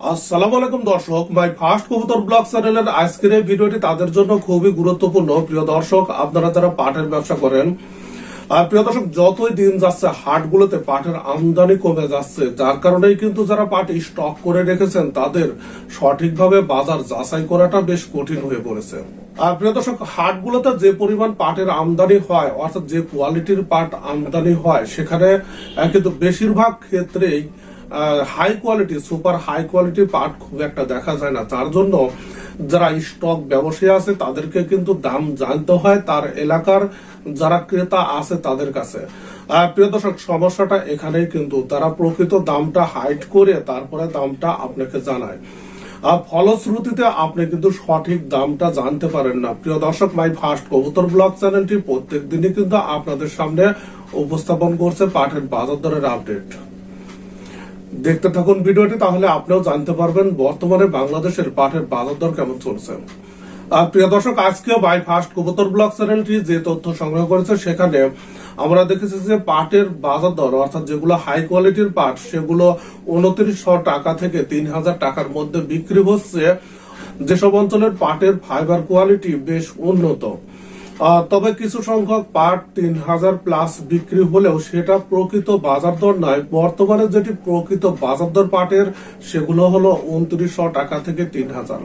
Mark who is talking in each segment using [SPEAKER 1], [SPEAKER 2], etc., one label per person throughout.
[SPEAKER 1] আলাইকুম দর্শক মাই ফার্স্ট কবুতর ব্লগ চ্যানেলের আজকের এই ভিডিওটি তাদের জন্য খুবই গুরুত্বপূর্ণ। প্রিয় দর্শক, আপনারা যারা পাটের ব্যবসা করেন প্রিয় দর্শক, যতই দিন যাচ্ছে, হাটগুলোতে পাটের আমদানি কমে যাচ্ছে, যার কারণেই কিন্তু যারা পাট স্টক করে রেখেছেন, তাদের সঠিকভাবে বাজার যাচাই করাটা বেশ কঠিন হয়ে পড়েছে। আর প্রিয় দর্শক, হাটগুলোতে যে পরিমাণ পাটের আমদানি হয়, অর্থাৎ যে কোয়ালিটির পাট আমদানি হয়, সেখানে কিন্তু বেশিরভাগ ক্ষেত্রেই high quality super high quality পাট খুব একটা দেখা যায় না। তার জন্য যারা স্টক ব্যবসায়ী আছে, তাদেরকে কিন্তু দাম জানতে হয় তার এলাকার যারা ক্রেতা আছে তাদের কাছে। প্রিয় দর্শক, সমস্যাটা এখানেই কিন্তু তারা প্রকৃত দামটা হাইট করে তারপরে দামটা আপনাকে জানায়। আর ফলশ্রুতিতে আপনি কিন্তু সঠিক দামটা জানতে পারেন না। প্রিয় দর্শক মাই ফার্স্ট কবুতর ব্লগ চ্যানেলটি প্রত্যেক দিনই কিন্তু আপনাদের সামনে উপস্থাপন করছে পাঠের বাজার দরের আপডেট দেখতে থাকুন ভিডিওটি, তাহলে আপনিও জানতে পারবেন বর্তমানে বাংলাদেশের পাটের বাজার দর কেমন চলছে। আর প্রিয় দর্শক আজকে বাই ফার্স্ট কবুতর ব্লগ চ্যানেলটি যে তথ্য সংগ্রহ করেছে, সেখানে আমরা দেখেছি যে পাটের বাজার দর অর্থাৎ যেগুলো হাই কোয়ালিটির পাট, সেগুলো উনত্রিশশো টাকা থেকে তিন হাজার টাকার মধ্যে বিক্রি হচ্ছে। যেসব অঞ্চলের পাটের ফাইবার কোয়ালিটি বেশ উন্নত। তবে কিছু সংখ্যক পাট তিন হাজার প্লাস বিক্রি হলেও সেটা প্রকৃত বাজার দর নয়। বর্তমানে যেটি প্রকৃত বাজার দর পাটের, সেগুলো হলো উনত্রিশশো টাকা থেকে তিন হাজার।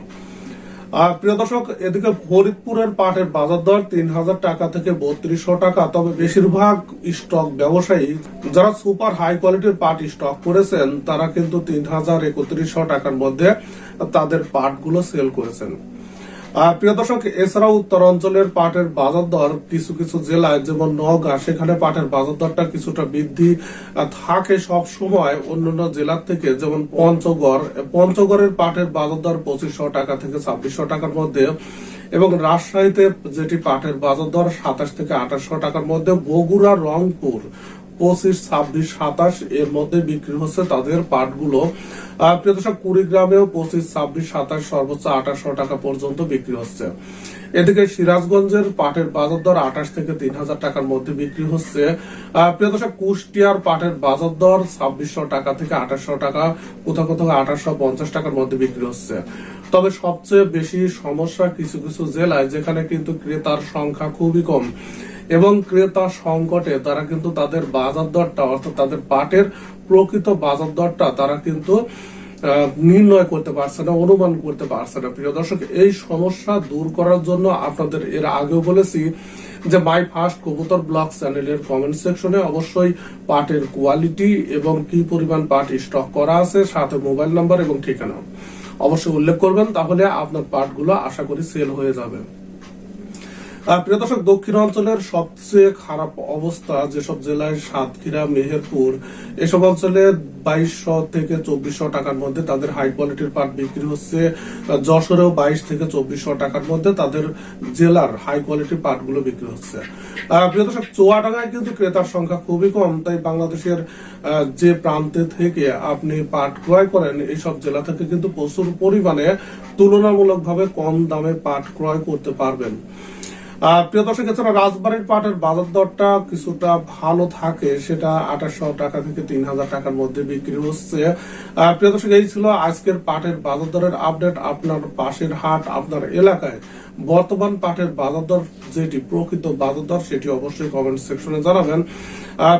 [SPEAKER 1] প্রিয় দর্শক, এদিকে ফরিদপুরের পাটের বাজার দর তিন হাজার টাকা থেকে বত্রিশশো টাকা। তবে বেশিরভাগ স্টক ব্যবসায়ী যারা সুপার হাই কোয়ালিটির পাট স্টক করেছেন, তারা কিন্তু তিন হাজার একত্রিশশো টাকার মধ্যে তাদের পাটগুলো সেল করেছেন। প্রিয় দর্শক, এছাড়াও উত্তর অঞ্চলের পাটের বাজার দর কিছু কিছু জেলায়, যেমন নওগাঁ, সেখানে পাটের বাজার দরটা কিছুটা বৃদ্ধি থাকে সব সময়। অন্যান্য জেলার থেকে যেমন পঞ্চগড় পঞ্চগড়ের পাটের বাজার দর পঁচিশশো টাকা থেকে ছাব্বিশশো টাকার মধ্যে এবং রাজশাহীতে যেটি পাটের বাজার দর সাতাশ থেকে আঠাশশো টাকার মধ্যে, বগুড়া, রংপুর পঁচিশ, ছাব্বিশ, সাতাশ এর মধ্যে বিক্রি হচ্ছে তাদের পাটগুলো। প্রিয় দর্শক, কুড়িগ্রামেও পঁচিশ, ছাব্বিশ, সাতাশ, সর্বোচ্চ আঠাশশো টাকা পর্যন্ত বিক্রি হচ্ছে। এদিকে সিরাজগঞ্জের পাটের বাজার দর আঠাশ থেকে তিন হাজার টাকার মধ্যে বিক্রি হচ্ছে। প্রিয় কুষ্টিয়ার পাটের বাজার দর ছাব্বিশশো টাকা থেকে আঠাশশো টাকা, কোথাও কোথাও আঠাশশো পঞ্চাশ টাকার মধ্যে বিক্রি হচ্ছে। তবে সবচেয়ে বেশি সমস্যা কিছু কিছু জেলায়, যেখানে কিন্তু ক্রেতার সংখ্যা খুবই কম। এবং ক্রেতা সংকটে তারা কিন্তু তাদের বাজার দরটা, অর্থাৎ তাদের পাটের প্রকৃত বাজার দরটা তারা কিন্তু নির্ণয় করতে পারছে না, অনুমান করতে পারছে না। প্রিয় দর্শক, এই সমস্যা দূর করার জন্য আপনাদের এর আগেও বলেছি যে মাই ফার্স্ট কবুতর ব্লগ চ্যানেলের কমেন্ট সেকশনে অবশ্যই পাটের কোয়ালিটি এবং কি পরিমাণ পাট স্টক করা আছে, সাথে মোবাইল নাম্বার এবং ঠিকানা। অবশ্যই উল্লেখ করবেন, তাহলে আপনার পাটগুলো আশা করি সেল হয়ে যাবে। প্রিয় দর্শক, দক্ষিণ অঞ্চলের সবচেয়ে খারাপ অবস্থা যেসব জেলায় সাতক্ষীরা, মেহেরপুর, এসব অঞ্চলে বাইশশো থেকে চব্বিশশো টাকার মধ্যে তাদের হাই কোয়ালিটির পাট বিক্রি হচ্ছে। যশোরেও বাইশ থেকে চব্বিশশো টাকার মধ্যে তাদের জেলার হাই কোয়ালিটির পাটগুলো বিক্রি হচ্ছে। প্রিয় দর্শক, চুয়াডাঙ্গায় কিন্তু ক্রেতার সংখ্যা খুবই কম, তাই বাংলাদেশের যে প্রান্তে থেকে আপনি পাট ক্রয় করেন এইসব জেলা থেকে কিন্তু প্রচুর পরিমাণে তুলনামূলকভাবে কম দামে পাট ক্রয় করতে পারবেন। প্রিয় দর্শক, এছাড়া রাজবাড়ির পাটের বাজার দরটা কিছুটা ভালো থাকে। সেটা আঠাশশো টাকা থেকে তিন হাজার টাকার মধ্যে বিক্রি হচ্ছে। প্রিয় দর্শক, এই ছিল আজকের পাটের বাজার দরের আপডেট। আপনার পাশের হাট, আপনার এলাকায় বর্তমান পাটের বাজার দর, যেটি প্রকৃত বাজার দর, সেটি অবশ্যই কমেন্ট সেকশনে জানাবেন।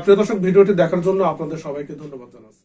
[SPEAKER 1] প্রিয় দর্শক, ভিডিওটি দেখার জন্য আপনাদের সবাইকে ধন্যবাদ জানাচ্ছি।